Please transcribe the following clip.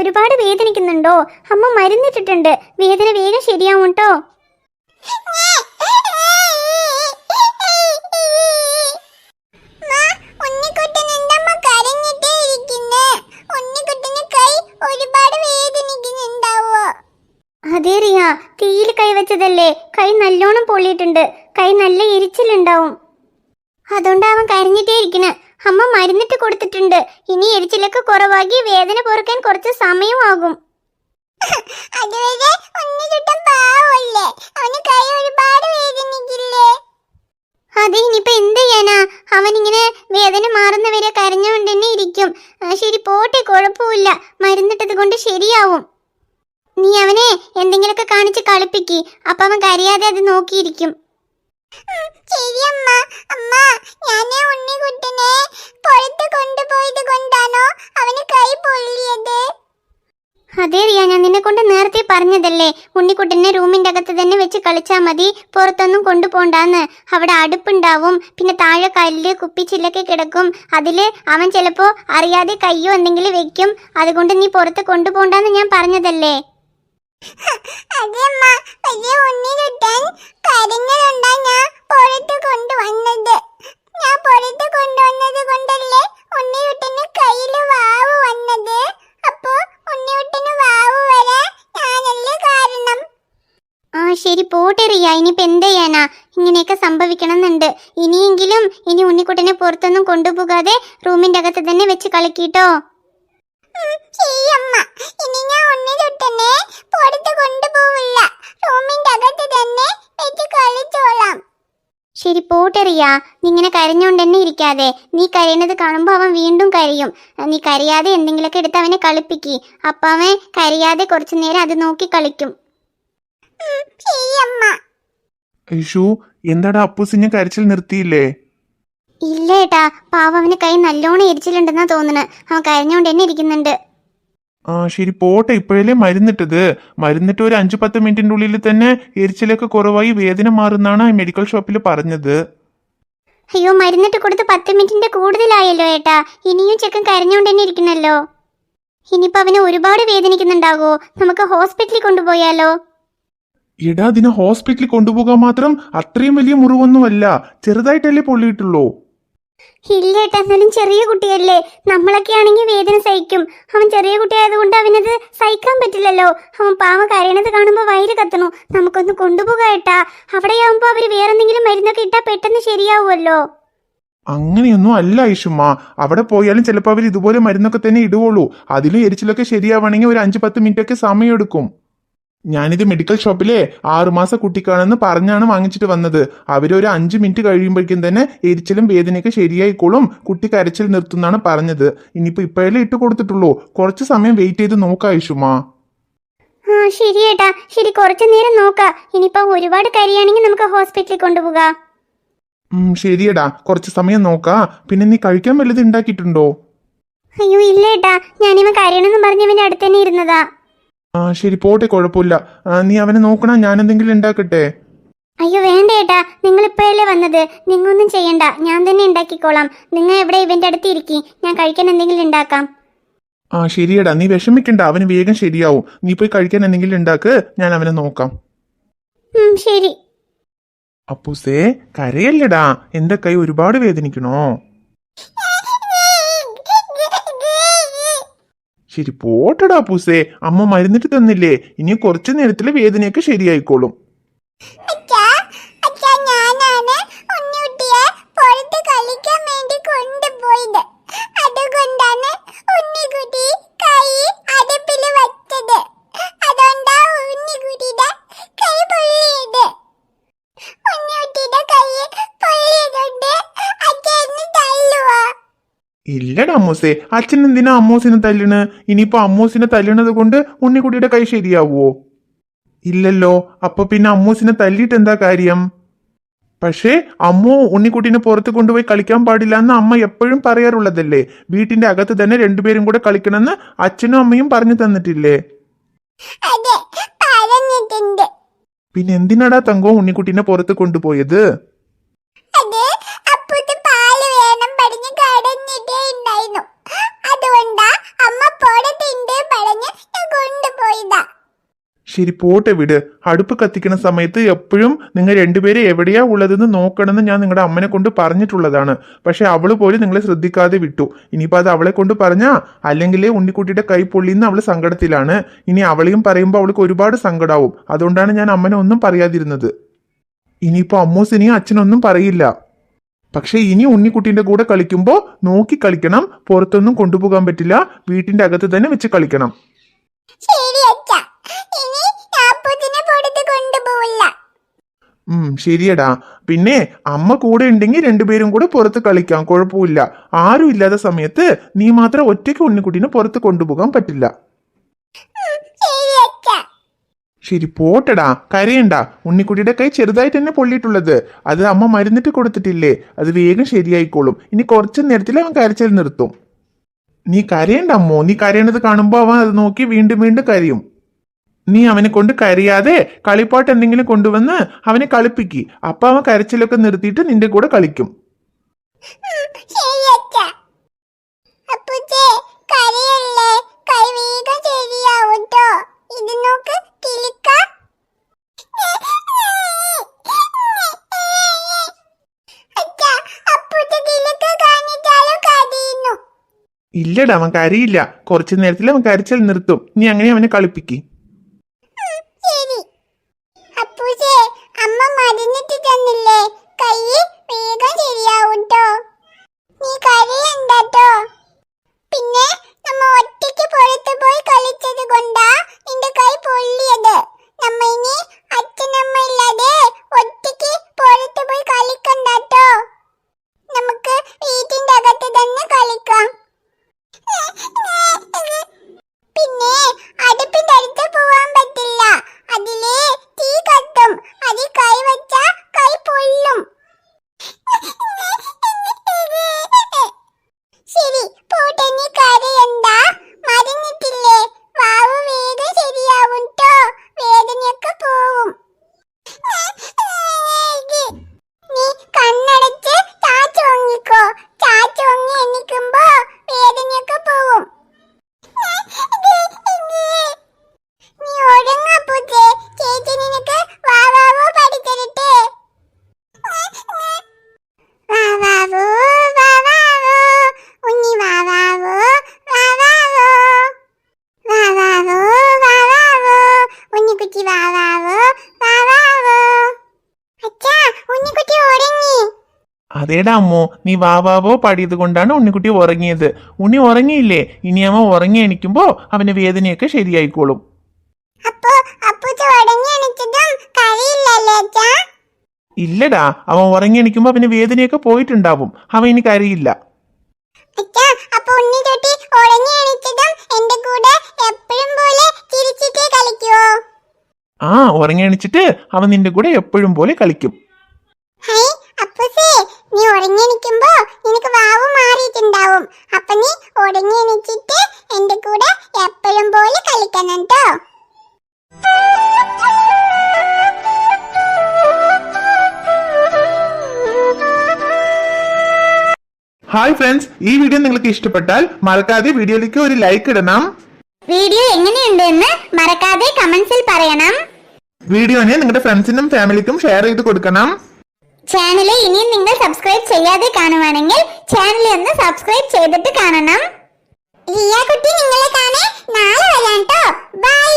ഒരുപാട് വേദനിക്കുന്നുണ്ടോ? അമ്മ മരുന്നിട്ടിട്ടുണ്ട്. വേദന വേഗം ശരിയാവും കേട്ടോ അതേ റിയ തീയിൽ കൈ വെച്ചതല്ലേ? കൈ നല്ലോണം പൊള്ളിയിട്ടുണ്ട്. കൈ നല്ല എരിച്ചിലുണ്ടാവും. അതുകൊണ്ട് അവൻ കരഞ്ഞിട്ടേ ഇരിക്കണ് അമ്മ മരുന്നിട്ട് കൊടുത്തിട്ടുണ്ട്. ഇനി എരിച്ചിലൊക്കെ കുറവാകി വേദന പൊറുക്കാൻ കുറച്ച് സമയമാകും അതുവരെ ഉണ്ണിക്കുട്ടൻ പാവല്ലേ? അവന് കൈ ഒരുപാട് വേദനിക്കില്ലേ? അതെ ഇനിയിപ്പോ എന്ത് ചെയ്യാനാ? അവൻ ഇങ്ങനെ വേദന മാറുന്നവരെ കരഞ്ഞുകൊണ്ട് തന്നെ ഇരിക്കും. ശരി പോട്ടെ കുഴപ്പമില്ല. മരുന്നിട്ടത് കൊണ്ട് ശരിയാവും. നീ അവനെ എന്തെങ്കിലുമൊക്കെ കാണിച്ച് കളിപ്പിക്കി. അപ്പൊ അവൻ കരയാതെ അത് നോക്കിയിരിക്കും ശരിയമ്മ അമ്മ ഞാനേ ഉണ്ണിക്കുട്ടനെ പുറത്ത് കൊണ്ടുപോയത് കൊണ്ടാണോ അവന് കൈ പൊള്ളിയത് അതെ റിയ ഞാൻ നിന്നെ കൊണ്ട് നേരത്തെ പറഞ്ഞതല്ലേ? ഉണ്ണിക്കുട്ടനെ റൂമിന്റെ അകത്ത് തന്നെ വെച്ച് കളിച്ചാൽ മതി. പുറത്തൊന്നും കൊണ്ടുപോണ്ടാന്ന്. അവിടെ അടുപ്പുണ്ടാവും. പിന്നെ താഴെ കല്ല് കുപ്പിച്ചില്ലൊക്കെ കിടക്കും. അതിൽ അവൻ ചിലപ്പോൾ അറിയാതെ കയ്യോ എന്തെങ്കിലും വെക്കും. അതുകൊണ്ട് നീ പുറത്ത് കൊണ്ടുപോണ്ടാന്ന് ഞാൻ പറഞ്ഞതല്ലേ? ഞാൻ കൊണ്ടുവന്നത് കൊണ്ടല്ലേ ഉണ്ണിക്കുട്ടന് കയ്യിൽ ശരി പോട്ടെ റിയ ഇനിയിപ്പോ എന്ത് ചെയ്യാനാ? ഇങ്ങനെയൊക്കെ സംഭവിക്കണമെന്നുണ്ട്. ഇനിയെങ്കിലും ഇനി ഉണ്ണിക്കുട്ടനെ പുറത്തൊന്നും കൊണ്ടുപോകാതെ റൂമിന്റെ അകത്ത് തന്നെ വെച്ച് കളിക്കിട്ടോ. ശരിയമ്മ ഇനി ഞാൻ ഉണ്ണിക്കുട്ടനെ പുറത്ത് കൊണ്ടുപോവില്ല. റൂമിന്റെ അകത്ത് തന്നെ വെച്ച് കളിച്ചോളാം. ശരി പോട്ടെറിയ നീ ഇങ്ങനെ കരഞ്ഞുകൊണ്ട് തന്നെ ഇരിക്കാതെ. നീ കരയുന്നത് കാണുമ്പോൾ അവൻ വീണ്ടും കരയും. നീ കരയാതെ എന്തെങ്കിലുമൊക്കെ എടുത്ത് അവനെ കളിപ്പിക്കി. അപ്പൊ അവൻ കരയാതെ കുറച്ചു നേരം അത് നോക്കി കളിക്കും. ഐഷു എന്താടാ അപ്പൂസിനെ കരച്ചിൽ നിർത്തിയില്ലേ? ഇല്ലേട്ടാ പാവവന് കൈ നല്ലോണം എരിച്ചിലുണ്ടെന്നാ തോന്നുന്നു അവൻ കരഞ്ഞോണ്ട് തന്നെ ഇരിക്കുന്നുണ്ട്. ആ ശരി പോട്ടെ ഇപ്പോഴല്ലേ മരുന്നിട്ടത്. മരുന്നിട്ട് ഒരു അഞ്ചു പത്ത് മിനിറ്റിന്റെ ഉള്ളിൽ തന്നെ എരിച്ചിലൊക്കെ കുറവായി വേദന മാറുന്നാണ് മെഡിക്കൽ ഷോപ്പിൽ പറഞ്ഞത്. അയ്യോ മരുന്നിട്ട് കൊടുത്ത് പത്ത് മിനിറ്റിന്റെ കൂടുതലായല്ലോ ഏട്ടാ. ഇനിയും ചെക്കൻ കരഞ്ഞോണ്ട് തന്നെ ഇരിക്കണല്ലോ. ഇനിയിപ്പോ അവന് ഒരുപാട് വേദനിക്കുന്നുണ്ടാകോ നമുക്ക് ഹോസ്പിറ്റലിൽ കൊണ്ടുപോയാലോ? എടാ അതിനെ ഹോസ്പിറ്റലിൽ കൊണ്ടുപോകാൻ മാത്രം അത്രയും വലിയ മുറിവൊന്നുമല്ല. ചെറുതായിട്ടല്ലേ പൊള്ളിയിട്ടുള്ളൂ. ഇല്ല ഏട്ടാ ചെറിയ കുട്ടിയല്ലേ. നമ്മളൊക്കെ ആണെങ്കിൽ വേദന സഹിക്കും. അവൻ ചെറിയ കുട്ടിയായതുകൊണ്ട് അവനത് സഹിക്കാൻ പറ്റില്ലല്ലോ. അവൻ പാവ കരയണത് കാണുമ്പോൾ വയറ് കത്തണു. നമുക്കൊന്ന് കൊണ്ടുപോകാം ഏട്ടാ. അവിടെയാവുമ്പോ അവർ വേറെന്തെങ്കിലും മരുന്നൊക്കെ ഇട്ടാ പെട്ടെന്ന് ശരിയാവുമല്ലോ. അങ്ങനെയൊന്നും അല്ല ഐഷുമ്മ അവിടെ പോയാലും ചിലപ്പോൾ അവർ ഇതുപോലെ മരുന്നൊക്കെ തന്നെ ഇടുവുള്ളൂ അതിലും എരിച്ചിലൊക്കെ ശരിയാവണമെങ്കിൽ ഒരു അഞ്ച് പത്ത് മിനിറ്റ് ഒക്കെ സമയമെടുക്കും. ഞാനിത് മെഡിക്കൽ ഷോപ്പിലെ ആറുമാസ കുട്ടിക്കാണെന്ന് പറഞ്ഞാണ് വാങ്ങിച്ചിട്ട് വന്നത്. അവരൊരു അഞ്ച് മിനിറ്റ് കഴിയുമ്പോഴേക്കും തന്നെ എരിച്ചിലും വേദനയൊക്കെ ശരിയായിക്കോളും കുട്ടി കരച്ചിൽ നിർത്തുന്നാണ് പറഞ്ഞത്. ഇനിയിപ്പോ ഇപ്പോഴല്ലേ ഇട്ട് കൊടുത്തിട്ടുള്ളൂ. കുറച്ച് സമയം വെയിറ്റ് ചെയ്ത് നോക്കാം ഐഷുമ്മ ആ ശരി ഏട്ടാ. ശരി കുറച്ചു നേരം നോക്കാം. ഇനിയിപ്പോ ഒരുപാട് കരിയാണെങ്കിൽ നമുക്ക് ഹോസ്പിറ്റലിൽ കൊണ്ടുപോകാം. ഉം, ശരിയടാ കുറച്ച് സമയം നോക്കാം. പിന്നെ നീ കഴിക്കാൻ വല്ലതും ഉണ്ടാക്കിയിട്ടുണ്ടോ? അയ്യോ ഇല്ല ഏട്ടാ. ഞാനിവൻ കരയണമെന്ന് പറഞ്ഞവന്റെ അടുത്ത് തന്നെ ഇരുന്നതാ. ആ ശരി പോട്ടെ കുഴപ്പമില്ല. നീ അവനെ നോക്കണ? ഞാൻ എന്തെങ്കിലും ഉണ്ടാക്കട്ടെ? അയ്യോ വേണ്ട ഏട്ടാ. നിങ്ങൾ ഇപ്പോഴല്ലേ വന്നത്? നിങ്ങൊന്നും ചെയ്യണ്ട. ഞാൻ തന്നെ ഉണ്ടാക്കിക്കോളാം. നിങ്ങൾ എവിടെ ഇവന്റെ അടുത്ത് ഇരിക്കി? ഞാൻ കഴിക്കാൻ എന്തെങ്കിലും ഉണ്ടാക്കാം. ആ ശരിയടാ. നീ വിഷമിക്കണ്ട. അവന് വേഗം ശരിയാവും. നീ പോയി കഴിക്കാൻ എന്തെങ്കിലും ഉണ്ടാക്ക്. ഞാൻ അവനെ നോക്കാം. ശരി. അപ്പൂസേ കരയല്ലടാ. എന്റെ കൈ ഒരുപാട് വേദനിക്കണോ? ശരി പോട്ടടാ പൂസേ. അമ്മ മരുന്നിട്ട് തന്നില്ലേ. ഇനി കുറച്ചു നേരത്തിലെ വേദനയൊക്കെ ശരിയായിക്കോളും അച്ഛാ അച്ഛാ ഞാനാണ് ഉണ്ണിക്കുട്ടിയെ പുറത്ത് കളിക്കാൻ വേണ്ടി കൊണ്ടുപോയത് അതുകൊണ്ടാണ് ഉണ്ണിക്കുട്ടി കൈ അടുപ്പിൽ വച്ചത് അതുകൊണ്ടാ ഉണ്ണിക്കുട്ടിയുടെ കൈ പൊള്ളിയത് ഉണ്ണിക്കുട്ടിയുടെ കൈ പൊള്ളിയതുകൊണ്ട് അച്ഛനെ തല്ലുവാ ഇല്ലടാ അമ്മൂസേ അച്ഛൻ എന്തിനാ അമ്മൂസിനെ തല്ലണ്? ഇനിയിപ്പോ അമ്മൂസിനെ തല്ലണത് കൊണ്ട് ഉണ്ണിക്കുട്ടിയുടെ കൈ ശരിയാവുമോ ഇല്ലല്ലോ അപ്പൊ പിന്നെ അമ്മൂസിനെ തല്ലിയിട്ട് എന്താ കാര്യം? പക്ഷേ അമ്മു ഉണ്ണിക്കുട്ടീനെ പുറത്ത് കൊണ്ടുപോയി കളിക്കാൻ പാടില്ല എന്ന് അമ്മ എപ്പോഴും പറയാറുള്ളതല്ലേ? വീട്ടിന്റെ അകത്ത് തന്നെ രണ്ടുപേരും കൂടെ കളിക്കണമെന്ന് അച്ഛനും അമ്മയും പറഞ്ഞു തന്നിട്ടില്ലേ? പിന്നെ എന്തിനാടാ തങ്കോ ഉണ്ണിക്കുട്ടീനെ പുറത്ത് കൊണ്ടുപോയത് അത് അപ്പുറത്ത് പാൽ വേണം പറഞ്ഞ് കടഞ്ഞിട്ടേ ഉണ്ടായിരുന്നു അതുകൊണ്ടാ ശരി പോട്ടെ വിട്. അടുപ്പ് കത്തിക്കുന്ന സമയത്ത് എപ്പോഴും നിങ്ങൾ രണ്ടുപേരെ എവിടെയാ ഉള്ളതെന്ന് നോക്കണമെന്ന് ഞാൻ നിങ്ങളുടെ അമ്മനെ കൊണ്ട് പറഞ്ഞിട്ടുള്ളതാണ്. പക്ഷെ അവൾ പോലും നിങ്ങളെ ശ്രദ്ധിക്കാതെ വിട്ടു. ഇനിയിപ്പോ അത് അവളെ കൊണ്ട് പറഞ്ഞാ? അല്ലെങ്കിൽ ഉണ്ണിക്കുട്ടിയുടെ കൈ പൊള്ളിന്ന് അവൾ സങ്കടത്തിലാണ്. ഇനി അവളെയും പറയുമ്പോൾ അവൾക്ക് ഒരുപാട് സങ്കടാവും. അതുകൊണ്ടാണ് ഞാൻ അമ്മനെ ഒന്നും പറയാതിരുന്നത്. ഇനിയിപ്പോ അമ്മൂസിനെയും അച്ഛനൊന്നും പറയില്ല. പക്ഷേ ഇനി ഉണ്ണിക്കുട്ടീന്റെ കൂടെ കളിക്കുമ്പോൾ നോക്കി കളിക്കണം. പുറത്തൊന്നും കൊണ്ടുപോകാൻ പറ്റില്ല. വീട്ടിന്റെ അകത്ത് തന്നെ വെച്ച് കളിക്കണം. ഉം ശരിയടാ. പിന്നെ അമ്മ കൂടെ ഉണ്ടെങ്കിൽ രണ്ടുപേരും കൂടെ പുറത്ത് കളിക്കാം. കുഴപ്പമില്ല. ആരും ഇല്ലാത്ത സമയത്ത് നീ മാത്രം ഒറ്റയ്ക്ക് ഉണ്ണിക്കുട്ടീനെ പുറത്ത് കൊണ്ടുപോകാൻ പറ്റില്ല. ശരി പോട്ടടാ. കരയണ്ട. ഉണ്ണിക്കുട്ടിയുടെ കൈ ചെറുതായിട്ട് തന്നെ പൊള്ളിയിട്ടുള്ളത്. അത് അമ്മ മരുന്നിട്ട് കൊടുത്തിട്ടില്ലേ? അത് വേഗം ശരിയായിക്കോളും. ഇനി കുറച്ച് നേരത്തിൽ അവൻ കരച്ചിൽ നിർത്തും. നീ കരയണ്ട അമ്മോ. നീ കരയണത് കാണുമ്പോൾ അവൻ അത് നോക്കി വീണ്ടും വീണ്ടും കരയും. നീ അവനെ കൊണ്ട് കരയാതെ കളിപ്പാട്ട് എന്തെങ്കിലും കൊണ്ടുവന്ന് അവനെ കളിപ്പിക്കി. അപ്പ അവൻ കരച്ചിലൊക്കെ നിർത്തിയിട്ട് നിന്റെ കൂടെ കളിക്കും. ഇല്ലടാ അവൻ കരയില്ല. കുറച്ചു നേരത്തിൽ അവൻ കരച്ചിൽ നിർത്തും. നീ അങ്ങനെ അവനെ കളിപ്പിക്ക് ശരി അപ്പൂസേ അമ്മ മരുന്നിട്ട് തന്നില്ലേ കൈ വേഗം ശരിയാവും ട്ടോ നീ കരയണ്ടോ പിന്നെ നമ്മ ഒറ്റയ്ക്ക് പുറത്ത് പോയി കളിച്ചത് കൊണ്ടാ നിന്റെ കൈ പൊള്ളിയത് നമ്മ ഇനി അച്ഛനമ്മ ഇല്ലാതെ ഒറ്റയ്ക്ക് പുറത്ത് പോയി കളിക്കണ്ടോ നമുക്ക് വീട്ടിന്റെ അകത്ത് തന്നെ കളിക്കാം പിന്നെ അടുപ്പിന്റെ അടുത്ത് പോവാൻ പറ്റില്ല അതിൽ തീ കത്തും അതിൽ കൈ വെച്ചാ കൈ പൊള്ളും ശരി പോട്ടെ നീ കരയണ്ട മരുന്നിട്ടില്ലേ വാവ് വേഗം ശരിയാവും ട്ടോ വേദനയൊക്കെ പോവും നീ കണ്ണടച്ച് ചാച്ചു വാങ്ങിക്കോ ചാച്ചു വാങ്ങി എണ്ണിക്കുമ്പോ വേദനയൊക്കെ പോവും നീ ഒഴുങ്ങ പൂച്ചേ ചേച്ചി നിനക്ക് വാവാവോ പഠിത്തരട്ടെ വാവാവോ വാവാവോ ഉണ്ണി വാവാവോ വാവാവോ വാവാവോ വാവാവോ ഉണ്ണിക്കുട്ടി വാവാവോ വാവാവോ അച്ഛാ ഉണ്ണിക്കുട്ടി ഉറങ്ങി അതേടാ അമ്മോ നീ വാവാവോ പാടിയത് കൊണ്ടാണ് ഉണ്ണിക്കുട്ടി ഉറങ്ങിയത്. ഉണ്ണി ഉറങ്ങിയില്ലേ? ഇനി അമ്മ ഉറങ്ങി എണിക്കുമ്പോ അവന്റെ വേദനയൊക്കെ ശരിയായിക്കോളും. ഇല്ലടാ അവൻ ഉറങ്ങി എണിക്കുമ്പോ അവന് വേദനയൊക്കെ പോയിട്ടുണ്ടാവും. അവൻ ഇനി കരയില്ല. ആ ഉറങ്ങി എണിച്ചിട്ട് അവൻ നിന്റെ കൂടെ എപ്പോഴും പോലെ കളിക്കും. ഹൈ അപ്പൂസേ നീ ഉറങ്ങി എണിക്കുമ്പോ നിനക്ക് വാവ് മാറിയിട്ടുണ്ടാവും. അപ്പൊ നീ ഉറങ്ങി എണിച്ചിട്ട് എന്റെ കൂടെ എപ്പോഴും പോലെ കളിക്കണം കേട്ടോ. ഹായ് ഫ്രണ്ട്സ് ഈ വീഡിയോ നിങ്ങൾക്ക് ഇഷ്ടപ്പെട്ടാൽ മറക്കാതെ വീഡിയോയിലേക്ക് ഒരു ലൈക്ക് ഇടണം. വീഡിയോ എങ്ങനെയുണ്ട് എന്ന് മറക്കാതെ കമന്റ്സിൽ പറയണം. വീഡിയോനെ നിങ്ങളുടെ ഫ്രണ്ട്സിനും ഫാമിലിക്കും ഷെയർ ചെയ്ത് കൊടുക്കണം. ചാനൽ ഇനിയും നിങ്ങൾ സബ്സ്ക്രൈബ് ചെയ്യാതെ കാണുവാണെങ്കിൽ ചാനൽ ഒന്ന് സബ്സ്ക്രൈബ് ചെയ്തിട്ട് കാണണം. റിയ കുട്ടി നിങ്ങളെ കാണേ നാളെ വരാം കേട്ടോ ബൈ